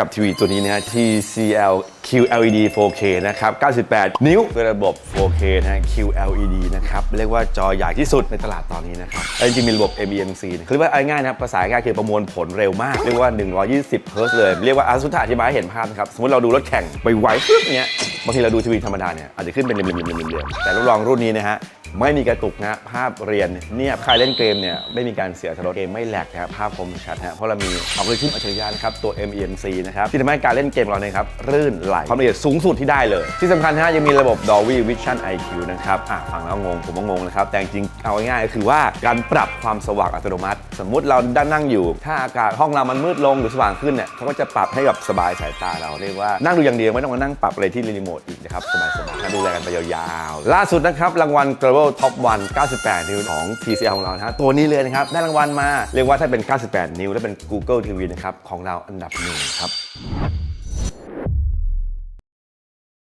กับทีวีตัวนี้นะฮะ TCL QLED 4K นะครับ 98 นิ้วด้วยระบบ 4K นะฮะ QLED นะครับ เรียกว่าจอใหญ่ที่สุดในตลาดตอนนี้นะครับจริงๆมีระบบ MEMC นะคือว่าเอาง่ายนะครับภาษาง่ายคือประมวลผลเร็วมาก เรียกว่า 120 เฮิร์ตซ์เลย เรียกว่าอาสุธาอธิบายให้เห็นภาพนะครับ สมมติเราดูรถแข่งไปไวปึ๊บเนี้ยบางทีเราดูทีวีธรรมดาเนี่ยอาจจะขึ้นเป็นเรียมๆๆๆๆแต่รับรองรุ่นนี้นะฮะ ไม่มีกระตุกนะภาพเรียนเนี่ยใครเล่นเกมเนี่ยไม่มีการเสียสรดเกมไม่แหลกนะครับภาพคมชัดฮะเพราะเรามีอัลกอริทึมอัจฉริยะนะครับตัว MEMC นะครับที่ทำให้การเล่นเกมเราเนี่ยครับรื่นไหลความละเอียดสูงสุดที่ได้เลย ที่สำคัญนะฮะยังมีระบบ Dolby Vision IQ นะครับอะฟังแล้วงงผมก็งงนะครับแต่จริงเอาง่ายๆก็คือว่าการปรับความสว่างอัตโนมัติ สมมุติเราด้านนั่งอยู่ ถ้าอากาศห้องเรามันมืดลงหรือสว่างขึ้นเนี่ยเขาก็จะปรับให้แบบสบายสายตาเราเรียกว่านั่งดูอย่างเดียวไม่ต้องมานั่งปรับอะไรที่รีโมทอีกนะครับสบายๆดูแลกันไปยาวๆล่าสุดนะครับรางวัล Global Top 1 98 นิ้วของ TCL ของเรานะฮะตัวนี้เลยนะครับ ได้รางวัลมา เรียกว่าถ้าเป็น 98 นิ้ว และเป็น Google TV นะครับ ของเราอันดับหนึ่งครับ